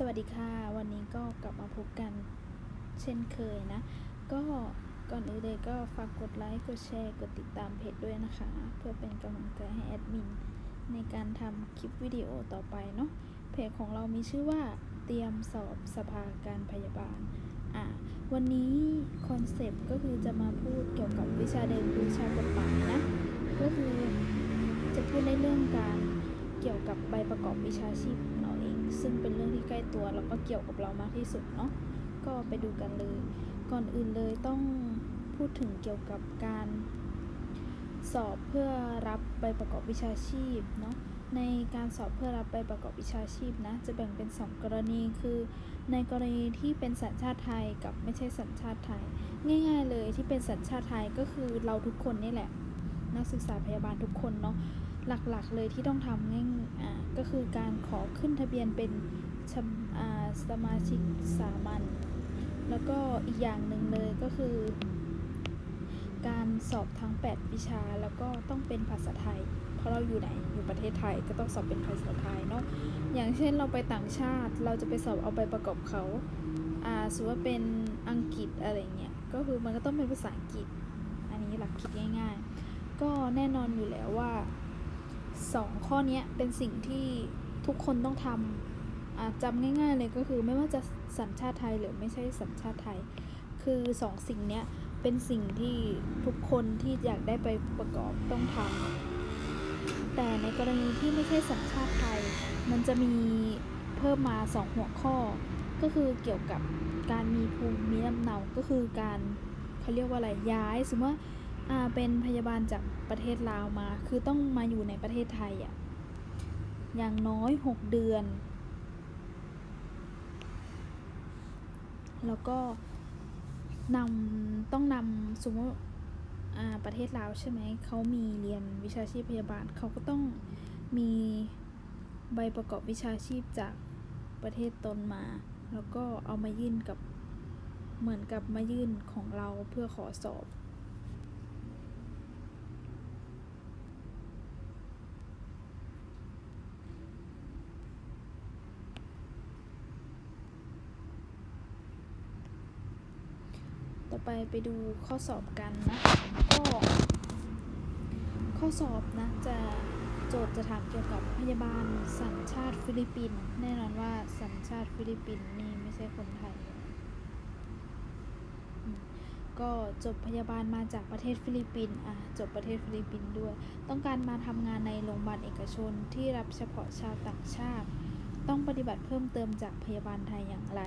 สวัสดีค่ะวันนี้ก็กลับมาพบกันเช่นเคยนะ ก็ก่อนอื่นเลยก็ฝากกดไลค์กดแชร์กดติดตามเพจด้วยนะคะ เพื่อเป็นกำลังใจให้แอดมินในการทำคลิปวิดีโอต่อไปเนาะเพจของเรามีชื่อว่าเตรียมสอบสภาการพยาบาลอะวันนี้คอนเซปต์ก็คือจะมาพูดเกี่ยวกับวิชาเดิมวิชากฎหมายนะก็คือจะพูดในเรื่องการเกี่ยวกับใบประกอบวิชาชีพ ซึ่งเป็นเรื่องที่ใกล้ตัวแล้วก็เกี่ยวกับเรามากที่สุดเนาะก็ไปดูกันเลย ก่อนอื่นเลยต้องพูดถึงเกี่ยวกับการสอบเพื่อรับใบประกอบวิชาชีพเนาะในการสอบเพื่อรับใบประกอบวิชาชีพนะ จะแบ่งเป็น 2 กรณีคือ ในกรณีที่เป็นสัญชาติไทยกับไม่ใช่สัญชาติไทย ง่าย ๆ เลยที่เป็นสัญชาติไทยก็คือเราทุกคนนี่แหละ นักศึกษาพยาบาลทุกคนเนาะ หลักๆเลยที่ต้องทำง่ายก็คือการขอขึ้นทะเบียนเป็นชำอ่าสมาชิกสามัญแล้วก็อีกอย่างหนึ่งเลยก็คือ การสอบทั้ง 8 วิชาแล้วก็ต้องเป็นภาษาไทย เพราะเราอยู่ไหนอยู่ประเทศไทยก็ต้องสอบเป็นภาษาไทยเนาะอย่างเช่นเราไปต่างชาติเราจะไปสอบเอาใบประกอบเขาอ่าสมมติว่าเป็นอังกฤษอะไรเงี้ยก็คือมันก็ต้องเป็นภาษาอังกฤษ อันนี้หลักคิดง่าย ๆ ก็แน่นอนอยู่แล้ว สองข้อเนี้ยเป็นสิ่งที่ทุกคนต้องทำอาจำง่ายๆเลยก็คือไม่ว่าจะสัญชาติไทยหรือไม่ใช่สัญชาติไทย คือสองสิ่งเนี้ยเป็นสิ่งที่ทุกคนที่อยากได้ไปประกอบต้องทำแต่ในกรณีที่ไม่ใช่สัญชาติไทย มันจะมีเพิ่มมาสองหัวข้อ ก็คือเกี่ยวกับการมีภูมิลำเนา ก็คือการเขาเรียกว่าอะไรย้าย สมมติว่า เป็นพยาบาลจากประเทศลาวมา คือต้องมาอยู่ในประเทศไทยอะอย่างน้อย 6 เดือน แล้วก็นำต้องนำสมมติประเทศลาวใช่ไหม เขามีเรียนวิชาชีพพยาบาล เขาก็ต้องมีใบประกอบวิชาชีพจากประเทศตนมา แล้วก็เอามายื่นกับเหมือนกับมายื่นของเราเพื่อขอสอบ ต่อ ไปไปดูข้อสอบกันนะก็ข้อสอบนะจะโจทย์จะถามเกี่ยวกับพยาบาลสัญชาติฟิลิปปินส์แน่นอนว่าสัญชาติฟิลิปปินส์นี่ไม่ใช่คนไทย ก็จบพยาบาลมาจากประเทศฟิลิปปินส์อะจบประเทศฟิลิปปินส์ด้วย ต้องการมาทำงานในโรงพยาบาลเอกชนที่รับเฉพาะชาวต่างชาติ ต้องปฏิบัติเพิ่มเติมจากพยาบาลไทยอย่างไร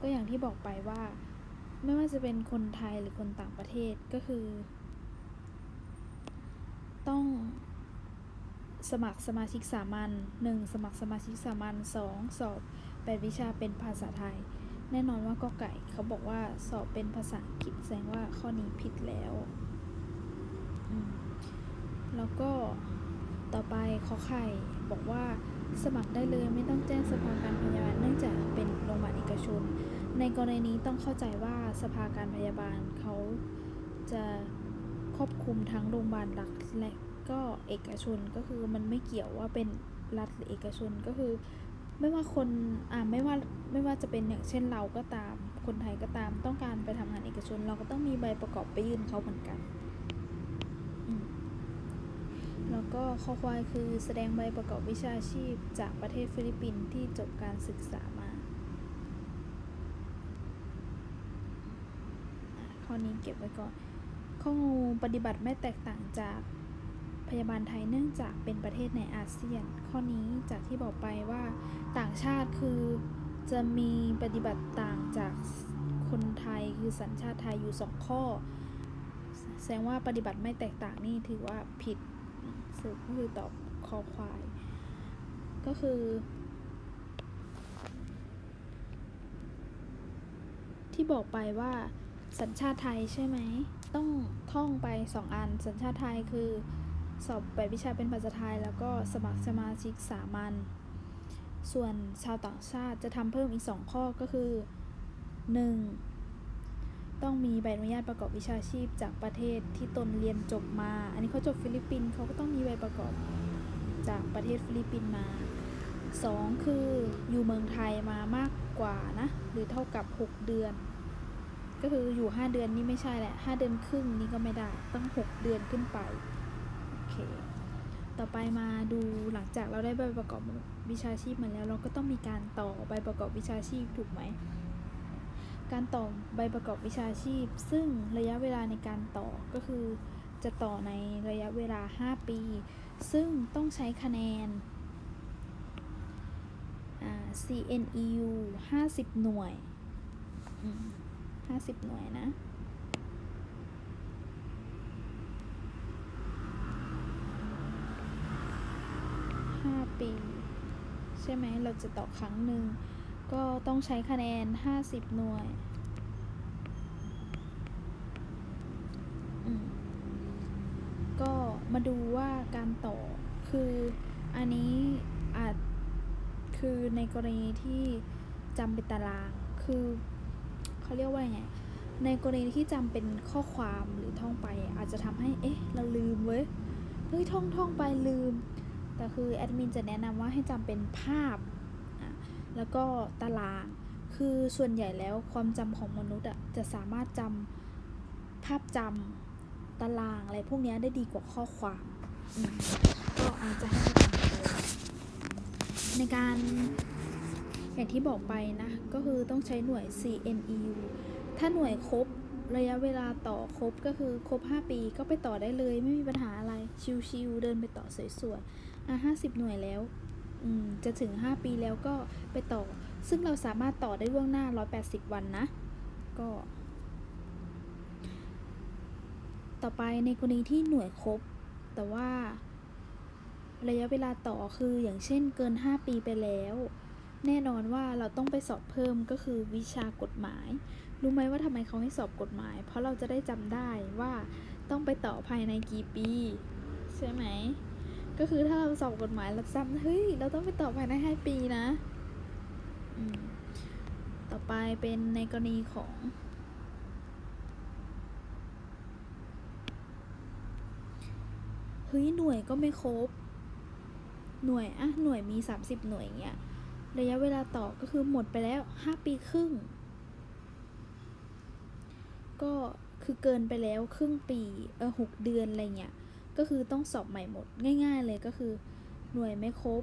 ก็อย่างที่บอกไปว่า ไม่ว่าจะเป็นคนไทยหรือคนต่างประเทศก็คือ ต้องสมัครสมาชิกสามัญหนึ่งสมัครสมาชิกสามัญสองสอบแปดวิชาเป็นภาษาไทย แน่นอนว่าก็ไก่เขาบอกว่าสอบเป็นภาษาอังกฤษแสดงว่าข้อนี้ผิดแล้วแล้วก็ต่อไปขอไข่บอกว่าสมัครได้เลยไม่ต้องแจ้งสภาการพยาบาลเนื่องจากเป็นโรงพยาบาลเอกชน ในกรณีนี้ต้องเข้าใจว่าสภาการพยาบาลเขาจะครอบคลุมทั้งโรงพยาบาลรัฐและก็เอกชนก็คือมันไม่เกี่ยวว่าเป็นรัฐหรือเอกชนก็คือ ไม่ว่าคนอ่าไม่ว่าไม่ว่าจะเป็นอย่างเช่นเราก็ตาม คนไทยก็ตามต้องการไปทำงานเอกชน เราก็ต้องมีใบประกอบไปยื่นเขาเหมือนกันแล้วก็ข้อควายคือแสดงใบประกอบวิชาชีพจากประเทศฟิลิปปินส์ที่จบการศึกษามา ข้ อนี้เก็บไว้ก่อน ข้องูปฏิบัติไม่แตกต่างจากพยาบาลไทยเนื่องจากเป็นประเทศในอาเซียน ข้อนี้จากที่บอกไปว่าต่างชาติคือจะมีปฏิบัติต่างจากคนไทยคือสัญชาติไทยอยู่สองข้อ แสดงว่าปฏิบัติไม่แตกต่างนี่ถือว่าผิดสรุปก็คือตอบคอควาย ก็คือ ที่บอกไปว่า สัญชาติไทยใช่ไหม ต้องท่องไปสองอัน สัญชาติไทยคือ สอบแบบวิชาเป็นภาษาไทย แล้วก็สมัครสมาชิกสามัญ ส่วนชาวต่างชาติจะทำเพิ่มอีกสองข้อก็คือ 1. ต้องมีใบอนุญาตประกอบวิชาชีพจากประเทศที่ตนเรียนจบมา อันนี้เขาจบฟิลิปปินส์เขาก็ต้องมีใบประกอบจากประเทศฟิลิปปินส์มาสองคืออยู่เมืองไทยมามากกว่านะ หรือเท่ากับ 6 เดือน ก็คืออยู่ 5 เดือนนี่ไม่ใช่แหละ 5 เดือนครึ่งนี่ก็ไม่ได้ต้อง 6 เดือนขึ้นไป โอเค ต่อไปมาดูหลังจากเราได้ใบประกอบวิชาชีพมาแล้ว เราก็ต้องมีการต่อใบประกอบวิชาชีพถูกไหม การต่อใบประกอบวิชาชีพ ซึ่งระยะเวลาในการต่อก็คือ จะต่อในระยะเวลา 5 ปี ซึ่งต้องใช้คะแนน CNEU 50 หน่วย อืม50หน่วยนะ5ปี ใช่ไหม เราจะต่อครั้งหนึ่ง ก็ต้องใช้คะแนน50หน่วย ก็มาดูว่าการต่อ คืออันนี้อาจ คือในกรณีที่จำเป็นตาราง คือ เขาเรียกว่าไงในกรณีที่จำเป็นข้อความหรือท่องไปอาจจะทำให้เอ๊ะเราลืมเว้ยเฮ้ยท่องท่องไปลืม แต่คือแอดมินจะแนะนำว่าให้จำเป็นภาพอะแล้วก็ตาราง คือส่วนใหญ่แล้วความจำของมนุษย์อะจะสามารถจำภาพจำตารางอะไรพวกนี้ได้ดีกว่าข้อความก็อาจจะให้ในการ อย่างที่บอกไปนะ ก็คือต้องใช้หน่วย CNEU ถ้าหน่วยครบระยะเวลาต่อครบก็คือครบ 5 ปีก็ไปต่อได้เลย ไม่มีปัญหาอะไร ชิวๆเดินไปต่อสวยๆ อะห้าสิบหน่วยแล้วอืมจะถึง 5 ปีแล้วก็ไปต่อ ซึ่งเราสามารถต่อได้ล่วงหน้า 180 วันนะ ก็ ต่อไปในกรณีที่หน่วยครบ แต่ว่า ระยะเวลาต่อคืออย่างเช่นเกิน 5 ปีไปแล้ว แน่นอนว่าเราต้องไปสอบเพิ่มก็คือวิชากฎหมาย รู้ไหมว่าทำไมเขาให้สอบกฎหมาย เพราะเราจะได้จำได้ว่าต้องไปต่อภายในกี่ปี ใช่ไหม ก็คือถ้าเราสอบกฎหมายเราจำเฮ้ยเราต้องไปต่อภายในห้าปีนะ ต่อไปเป็นในกรณีของเฮ้ยหน่วยก็ไม่ครบ หน่วยอะหน่วยมี 30 หน่วยเงี้ย ระยะเวลาต่อก็คือหมดไปแล้ว 5 ปีครึ่ง ก็คือเกินไปแล้วครึ่งปีเออหกเดือนอะไรเงี้ย ก็คือต้องสอบใหม่หมดง่าย ๆ เลยก็คือหน่วยไม่ครบ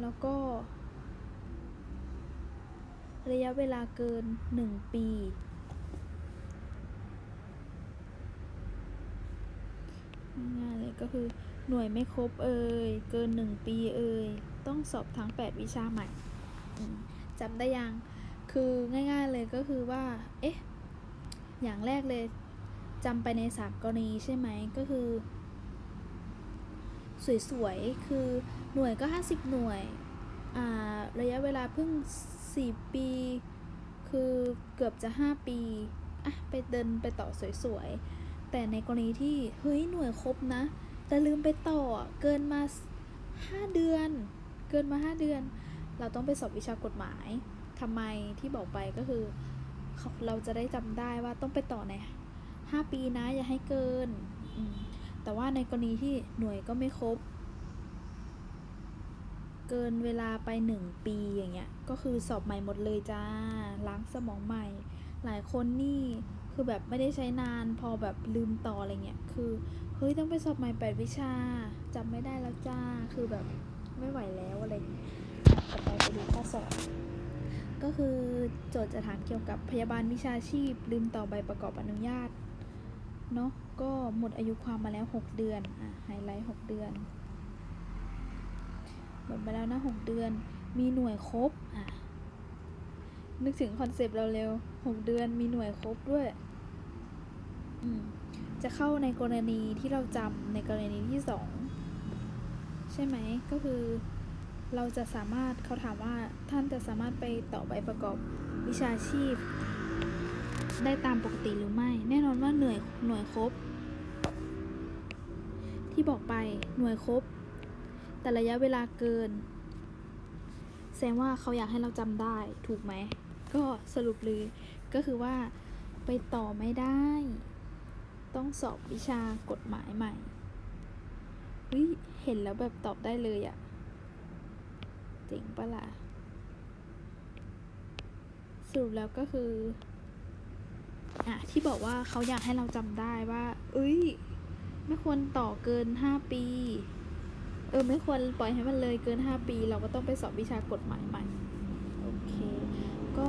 แล้วก็ ระยะเวลาเกิน 1 ปี ง่ายเลยก็คือหน่วยไม่ครบเอ่ยเกิน 1 ปีเอ่ย ต้องสอบทั้ง 8 วิชาใหม่อืมจำได้ยัง คือง่ายๆเลยก็คือว่า เอ๊ะ อย่างแรกเลยจำไปในสามกรณีใช่ไหมก็คือ สวยๆ คือหน่วยก็ 50 หน่วย อ่า ระยะเวลาเพิ่ง 4 ปี คือเกือบจะ 5 ปี อะ ไปเดินไปต่อสวยๆ แต่ในกรณีที่ เฮ้ย หน่วยครบนะ แต่ลืมไปต่ออะเกินมา 5 เดือน เกินมา 5 เดือน เราต้องไปสอบวิชากฎหมายทำไมที่บอกไปก็คือเขาเราจะได้จำได้ว่าต้องไปต่อใน 5 ปีนะอย่าให้เกิน แต่ว่าในกรณีที่หน่วยก็ไม่ครบ เกินเวลาไป 1 ปีอย่างเงี้ยก็คือสอบใหม่หมดเลยจ้าล้างสมองใหม่ หลายคนนี่คือแบบไม่ได้ใช้นานพอแบบลืมต่ออะไรเงี้ยคือเฮ้ยต้องไปสอบใหม่8วิชาจำไม่ได้แล้วจ้าคือแบบ ไม่ไหวแล้วอะไรอย่างเงี้ยต่อไปไปดูข้อสอบก็คือโจทย์จะถามเกี่ยวกับพยาบาลวิชาชีพ ลืมต่อใบประกอบอนุญาตเนาะก็หมดอายุความมาแล้ว 6 เดือนอะไฮไลท์ 6 เดือน หมดไปแล้วนะ 6 เดือน มีหน่วยครบอะนึกถึงคอนเซปต์เราเร็ว 6 เดือนมีหน่วยครบด้วยอืมจะเข้าในกรณีที่เราจำในกรณีที่ 2 ใช่ไหมก็คือ เราจะสามารถเขาถามว่าท่านจะสามารถไปต่อใบประกอบวิชาชีพ ได้ตามปกติหรือไม่ แน่นอนว่าหน่วยหน่วยครบ ที่บอกไปหน่วยครบ แต่ระยะเวลาเกิน แสดงว่าเขาอยากให้เราจำได้ถูกไหม ก็สรุปเลยก็คือว่าไปต่อไม่ได้ ต้องสอบวิชากฎหมายใหม่ เฮ้ย เห็นแล้วแบบตอบได้เลยอะเจ๋งปะล่ะสรุปแล้วก็คือ อะ ที่บอกว่าเขาอยากให้เราจำได้ว่า เอ้ย ไม่ควรต่อเกินห้าปี เออ ไม่ควรปล่อยให้มันเลยเกินห้าปี เราก็ต้องไปสอบวิชากฎหมายใหม่ โอเค ก็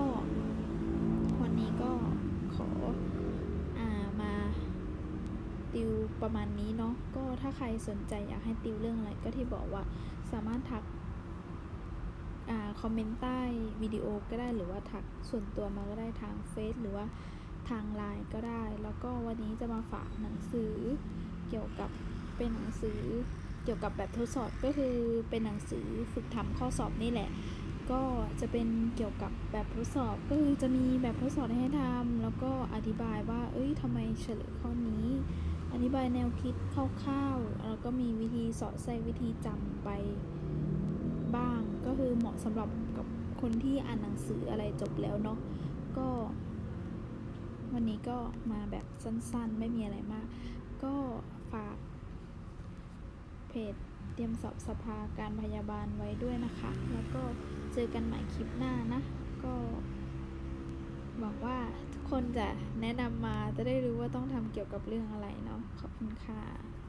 วันนี้ก็ขอ อ่ามา ติวประมาณนี้เนาะก็ถ้าใครสนใจอยากให้ติวเรื่องอะไรก็ที่บอกว่าสามารถทักอคอมเมนต์ใต้วิดีโอก็ได้หรือว่าทักส่วนตัวมาก็ได้ทางเฟซหรือว่าทางไลน์ก็ได้ แล้วก็วันนี้จะมาฝากหนังสือเกี่ยวกับเป็นหนังสือเกี่ยวกับแบบทดสอบก็คือเป็นหนังสือฝึกทำข้อสอบนี่แหละ ก็จะเป็นเกี่ยวกับแบบทดสอบก็คือจะมีแบบทดสอบให้ทำแล้วก็อธิบายว่า เอ้ยทำไมเฉลยข้อนี้ ธิบายแนวคิดคร่าวๆ แล้วก็มีวิธีสอดแทรกวิธีจำไปบ้าง ก็คือเหมาะสำหรับกับคนที่อ่านหนังสืออะไรจบแล้วเนาะ ก็ วันนี้ก็มาแบบสั้นๆ ไม่มีอะไรมาก ก็ฝาก เพจเตรียมสอบสภาการพยาบาลไว้ด้วยนะคะ แล้วก็เจอกันใหม่คลิปหน้านะ ก็หวังว่า คนจะแนะนำมาจะได้รู้ว่าต้องทำเกี่ยวกับเรื่องอะไรเนาะขอบคุณค่ะ